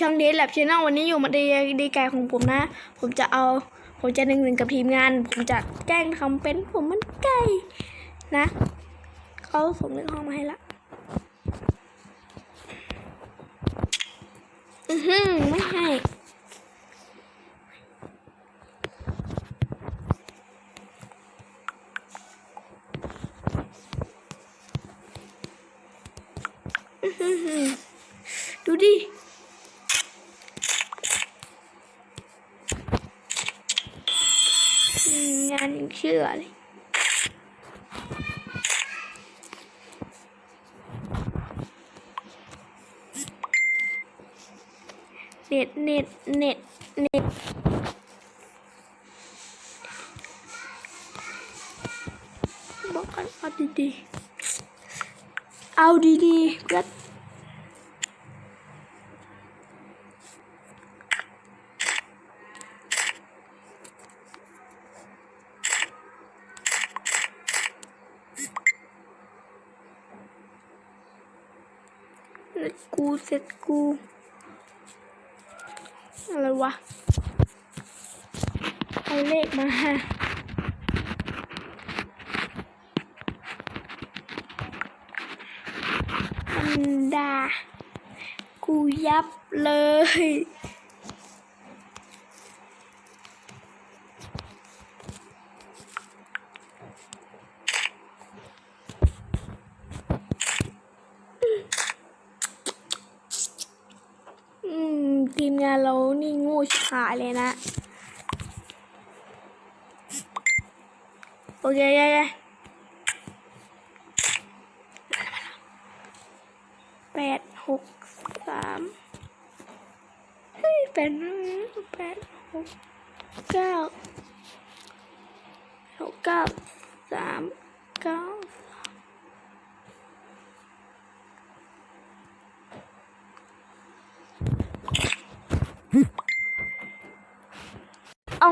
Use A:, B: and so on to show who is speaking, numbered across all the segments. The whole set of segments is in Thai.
A: ช่องเดทแลบชแนลวันนี้อยู่มาดีดีไก่ของผมนะ ผมจะเอา ผมจะหนึ่งหนึ่งกับทีมงาน ผมจะแกล้งทำเป็นผมมันไก่นะเขาส่งเรื่องห้องมาให้ละอือหือไม่ให้อื้อหือดูดิ อืม งานยังเชื่อเลยเน็ตเน็ตเน็ตเน็ตบอกกันเอาดีๆ เอาดีๆเพื่อน เสร็จกู เสร็จกู อะไรวะ เอาเลขมาอันดา กูยับเลย อืมทีมงา นี่โงูชิบหายเลยนะ โอเคโอเคแปดหกสามเฮ้ยแปดแปดหกเก้าหกเก้าสามเก้า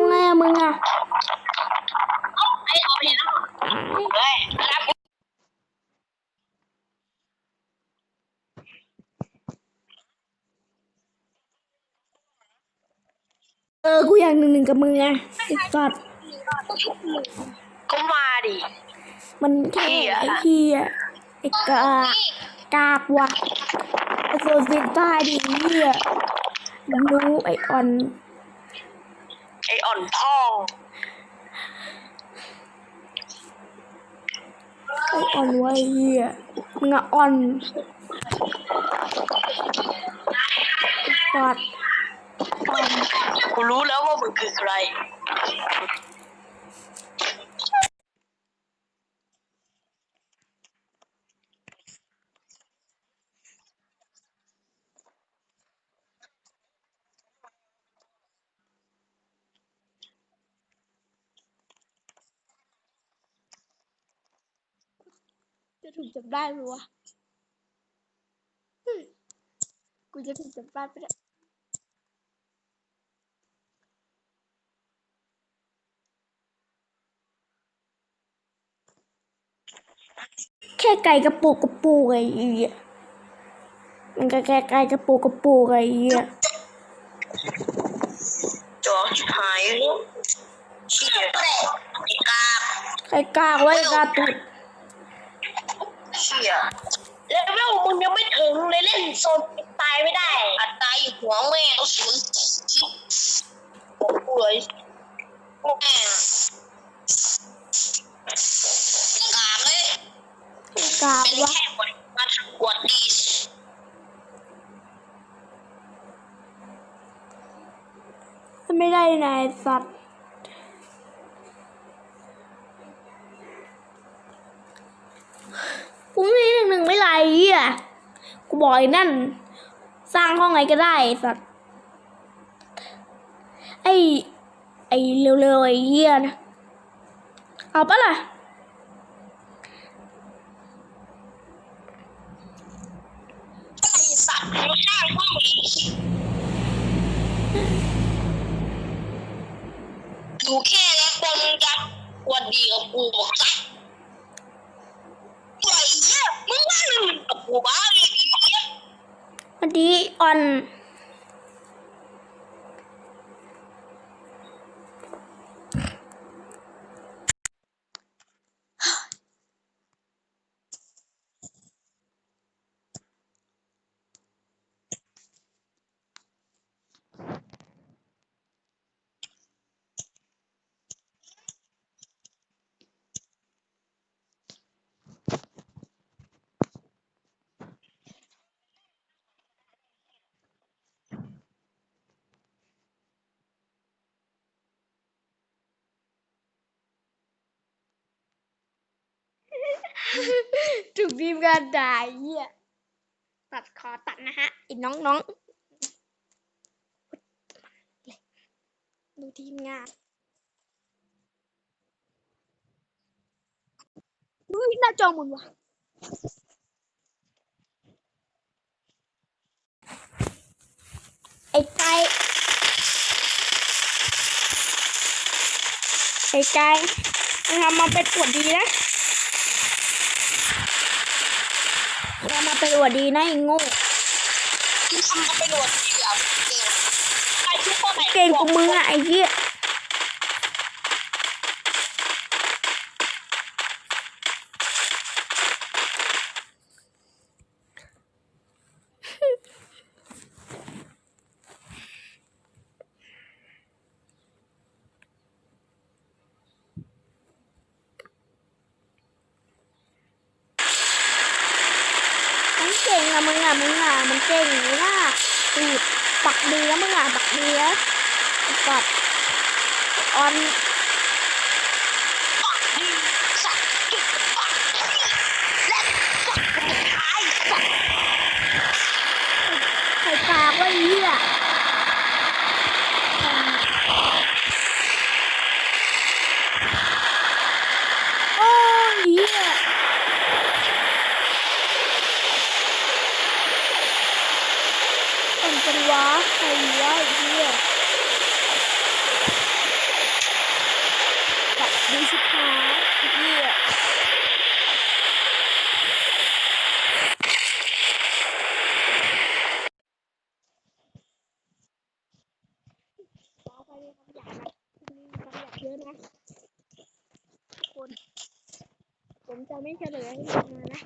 A: ไงอะมึงอะ
B: ไอ้เอาไปแล้วเฮ้ยรับ
A: เออ กูอยากหนึ่งหนึ่งกับมึงไงไอ้สัตว์
B: ก็มาดิ
A: มันแค่
B: เหี้ย
A: ไอ้เฮียไอ้กากกากว่ะไอ้โซเซียต้าดิเฮียรู้ไอ้อ่อน
B: ไอ้อ่อนพ่อง
A: ไอ้อ่อนไว้เฮียมึงอะอ่อนสัตว์อ่อน
B: กูรู้แล้วว่ามึงคือใคร
A: จะถูกจับได้ไหมวะ กูจะถูกจับได้ปะเนี่ย ไก่กระปุกกระปูกไอ้เหี้ยมันก็แค่ไก่กระปุกกระปูกไอ้เหี้ย
B: จอชิบหายแล้วเชี่ยไอ้กาบ
A: ไก่กากไว้กาตุด
B: เชี่ยเลเวลมึงยังไม่ถึงเลยเล่นโซนตายไม่ได้ อัดตายอยู่หัวแม่งสุดผมป่วยแม่งกาบเลย
A: ไกา
B: เป็น
A: วะ
B: แค่คนมาทำกวดดี
A: มันไม่ได้นายสัตว์กูนี่หนึ่งหนึ่งไม่ไรเหี้ยกูบอกไอ้นั่น สร้างห้องไงก็ได้สัตว์ไอ้ไอ้เร็วๆไอ้เหี้ยนะเอาปะล่ะ
B: ไอ้สัตว์มึงสร้างห้องอีกอยู่แค่แล้วคนจะกวดดี กูบอกสักไอ้เหี้ยมึงว่ามึงกับกูบ้าเลยไอ้เนี่ย
A: วันดีออน ถูกทีมงานด่าไอ้เหี้ยตัดคอตัดนะฮะอีกน้องน้องดูทีมงานอุ้ยหน้าจอหมุนวะไอ้ไก่ไอ้ไก่ทำมาเป็นอวดดีนะทำ มาเป็นอวดดีนะไอ้โง่
B: มึงทำมาเป็นหนวดเสือเก่งไอ้ชุดพ่อไหน
A: เก่งกว่ามึงอะไอ้เหี้ย มันเก่งอะมึงอะมึงอะมันเก่งเลยนะตูด เนื้อมึงอะปักดีแล้วปัดออน
B: ปากดีสัตว์จุดปากดีและสัตว์สุดท้ายสัตว์
A: ไข่กากว่าไอ้เหี้ยโอ้ยเหี้ยมันเป็นวะใครวะไอ้เหี้ย ปักดีสุดท้ายไอ้เหี้ย ขอไปเลยคำหยาบนะมีคำหยาบเยอะนะทุกคน ผมจะไม่เฉลยให้มันมานะ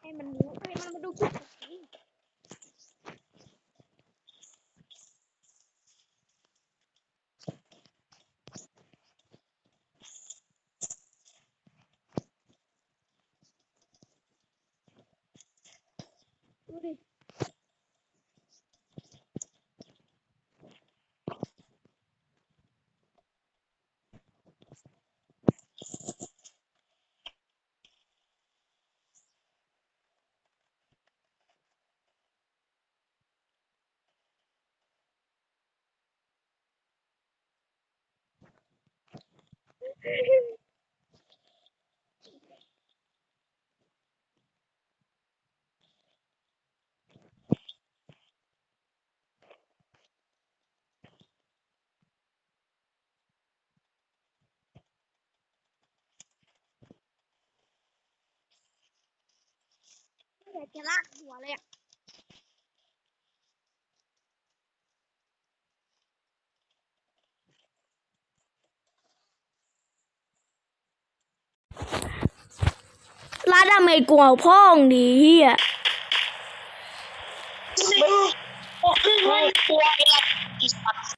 A: ให้มันรู้ให้มันมาดูคลิปผมสิ ดูดิ อยากจะลากหัวเลยอะลาดาเมจกลัวพ่องดีเฮีย
B: มึงบอกคือไม่กลัวไอ้ละอีสัตว์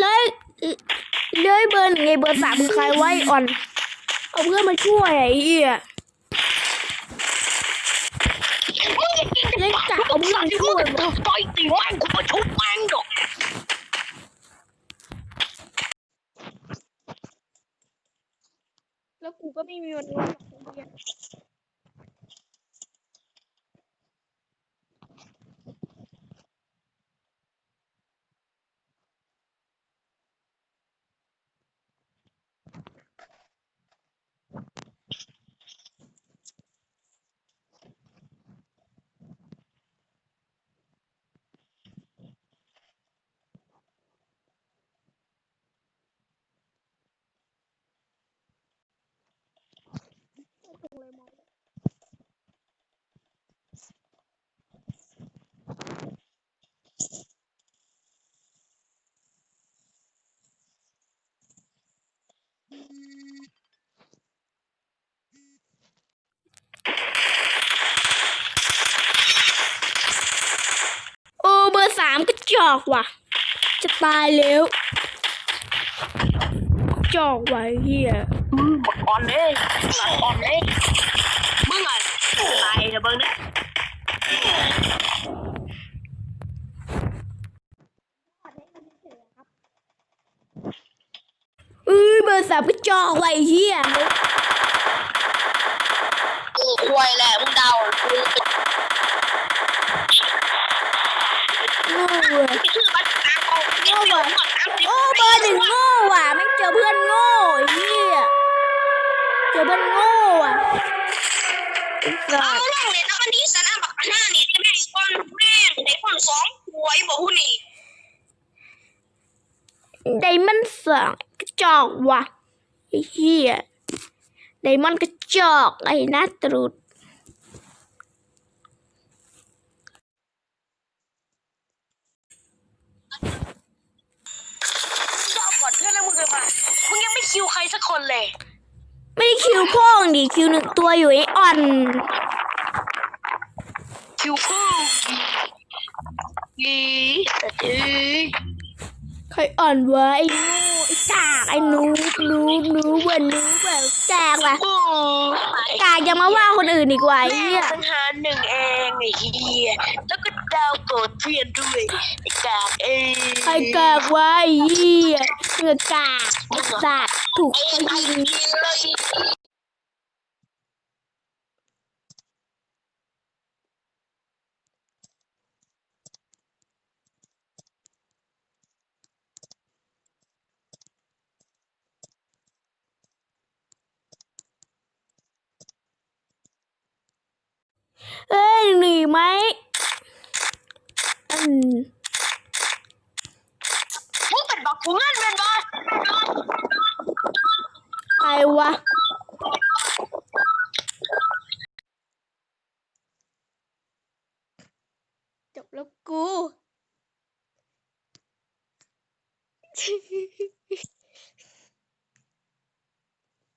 A: เลยเลยเบอร์หนึ่ง ไงเบอร์สามคือใครไว้อ่อน เอาเพื่อนมาช่วยไอ้เหี้ยเล่นจับเอาเพื่อนมาช่วย
B: มึงต่อยตีแม่งกูมาชุบแม่งดอก
A: แล้วกูก็ไม่มีวันรู้หรอก ไอ้เหี้ยเลยมองเลยโอ้เบอร์สามก็จอกว่ะ จะตายแล้วจอกไว้เฮีย
B: มึงบักอ่อนเลยมึงอะอ่อนเลยมึงอะ ตายนะเบิ้งนะ
A: เอ้ยเบอร์สามก็จอกไว้เฮีย
B: เออควยแหละมึงเดามึงเป็น
A: โง่เว้ย
B: ชื่อบัตรตาโกงโง่ว่ะ
A: โอ้เบอร์หนึ่งโง่ว่ะไม่เจอเพื่อนโง่ไอ้เฮียเจอเพื่อนโง่อะ
B: เอา
A: ส
B: ล่องเลยนะมันดีสนะบักหน้านี่ที่แม่งก้อนแม่งได้คนสองหวยบอกหุ่นนี่
A: ไดมอนด์สองกระจอกว่ะไอ้เฮียไดมอนด์กระจอกไอ้หน้าตรุด
B: ชอบก่อนเพื่อนแล้วมึงเลยมามึงยังไม่คิวใครสักคนเลย
A: ไม่ได้คิวโพ่งดิคิวหนึ่งตัวอยู่ไอ้อ่อน
B: คิวฟูอีแต่เอ้ย
A: ใครอ่อนวะไอ้โง่ไอ้กากไอ้หนูหนูหนูเวนหนูแบบแกกว่ะ
B: โอ้
A: กากยังมาว่าคนอื่นอีกว่าไอ้
B: แม่
A: เหี้ย
B: สังหารหนึ่งเองไอ้เหี้ยแล้วก็ ดาวโกรธเพื่อนด้วยไอ้กากเอ้ย
A: ใครกากวะไอ้เหี้ยเหงือกากไอ้สัตว์ถูก
B: ไอ้
A: เขา
B: ไอ้
A: ยิง
B: กินเลย
A: เอ้ยหนีไหมอืม
B: มึงเป็นบั กูเงินเป็นบ่
A: ใครวะจบแล้วกู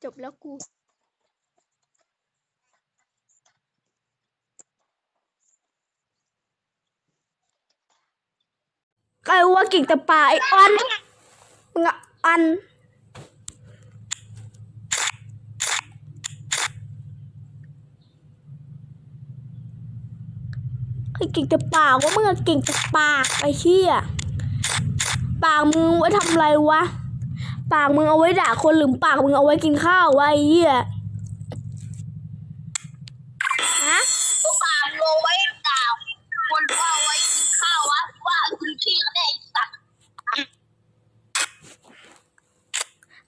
A: จบแล้วกูใครว่ากิ่งตะปาไอออน อะอัน ไอ้กิ่งจะปากว่ามึงอกิ่งจะปากไอ้เชี่ยปากมึงไว้ทำอะไรวะ ปากมึงเอาไว้ด่าคนหรือปากมึงเอาไว้กินข้าววะไอ้เหี้ย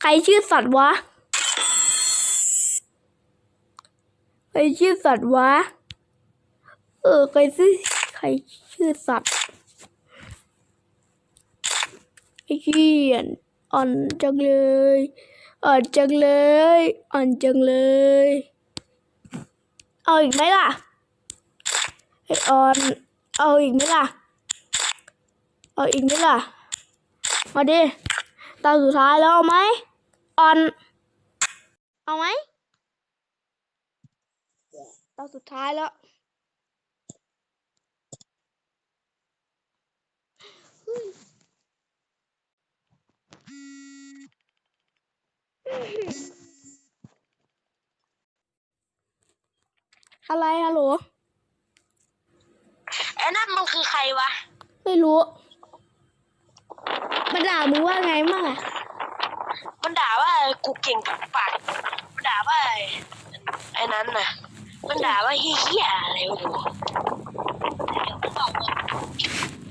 A: ใครชื่อสัตว์วะ ใครชื่อสัตว์วะ เออ ใครชื่อใครชื่อสัตว์ไอ้เหี้ยอ่อนจังเลยอ่อนจังเลยอ่อนจังเลย เอาอีกไหมล่ะไอออน เอาอีกไหมล่ะ เอาอีกไหมล่ะ มาดิตาสุดท้ายแล้วเอาไหม ออน เอาไหมตาสุดท้ายแล้วอะไรฮัลโหล
B: ไอ้นั่นมันคือใครวะ
A: ไม่รู้มาด่ามึงว่าไงมั่งอะ
B: มันด่าว่ากูเก่งปากมันด่าว่าไอ้นั้นน่ะ มันด่าว่าเฮียอะไรวะกู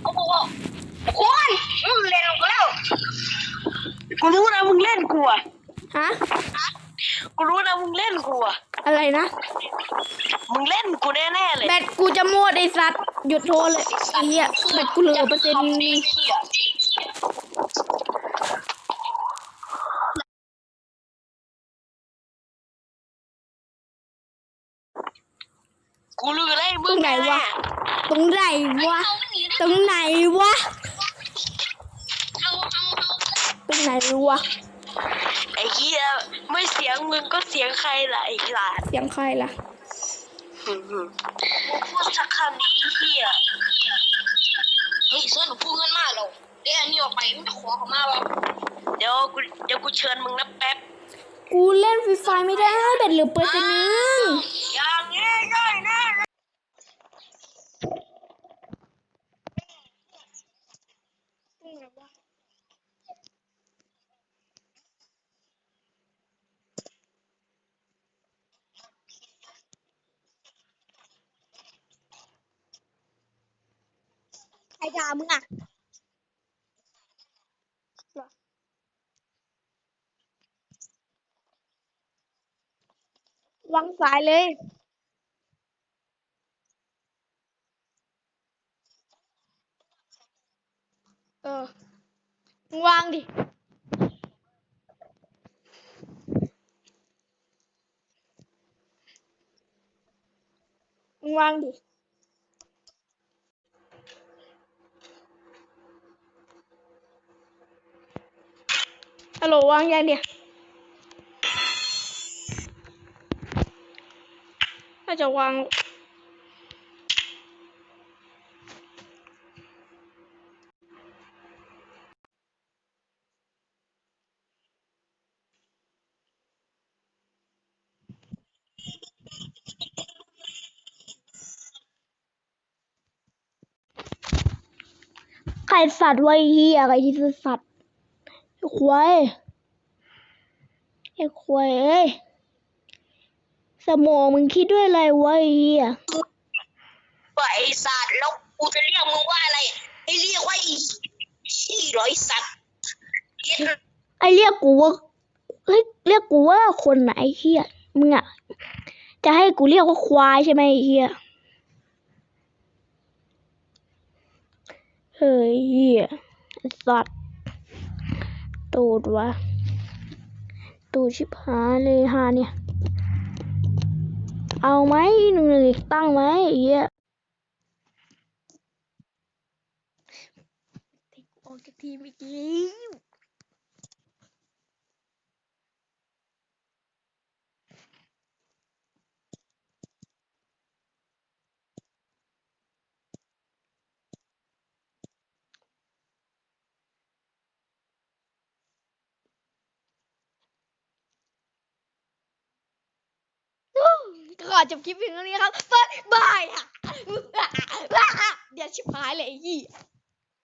B: เขาบอกว่าคุณมึงเล่นกูแล้วกูรู้นะมึงเล่นกูอะ
A: ฮะ
B: กูรู้นะมึงเล่นกูอะ
A: อะไรนะ
B: มึงเล่นกูแน่ๆเลย
A: แบตกูจะหมดไอ้สัตว์หยุดโทรเลยไอ้เหี้ยแบตกูเหลือเปอร์เซ็นต์
B: เหี้ย กูรู้แล้วมึ
A: ตรง ไหนวะ ตรงไหนวะ ตรงไหนวะ
B: เอาเอาเอา
A: ตรงไหนวะ
B: ไอ้เหี้ยไม่เสียงมึงก็เสียงใครล่ะไอ้หลาน
A: เสียงใครล่ะ
B: มึงพูดสักคำนี้เหี้ยเฮ้ยเสื้อหนูพูดเงินมากเราเดี๋ยวอันนี้ออกไปมันจะขอเขามาบ่เดี๋ยวกูเดี๋ยวกูเชิญมึงนะแป๊บ
A: กูเล่นฟรีไฟไม่ได้แบตเหลือเปอร์เซ็นต์นึง
B: อย่างนี้ได้แน่ใครด่ามึงอะ
A: วางสายเลย เออวางดิ วางดิ ฮัลโหลวางยังเนี่ย น่าจะวางใครสัตว์ไว้เฮียอะไรที่สัตว์ ควายไอ้ควายเอ้ยสมองมึงคิดด้วยอะไรวะไอ้เฮีย
B: ว่าไอ้สัตว์แล้วกูจะเรียกมึงว่าอะไรให้เรียกว่าไอ้ขี้เหรอไอ้สัตว์
A: ไอเรียกกูว่าเฮ้ยเรียกกูว่าคนไหนเฮียมึงอะจะให้กูเรียกว่าควายใช่ไหมไอ้เฮียเฮ้ยเฮียไอ้สัตว์ ตูดวะ ตูดชิบหายเลยฮาเนี่ย เอาไหมหนึ่งหนึ่งตั้งไหมเฮียออกจากทีมอีกแล้ว ขอจบคลิปเพียงเท่านี้ครับบ๊ายบายอะเดี๋ยวชิบหายเลยไอ้ยี่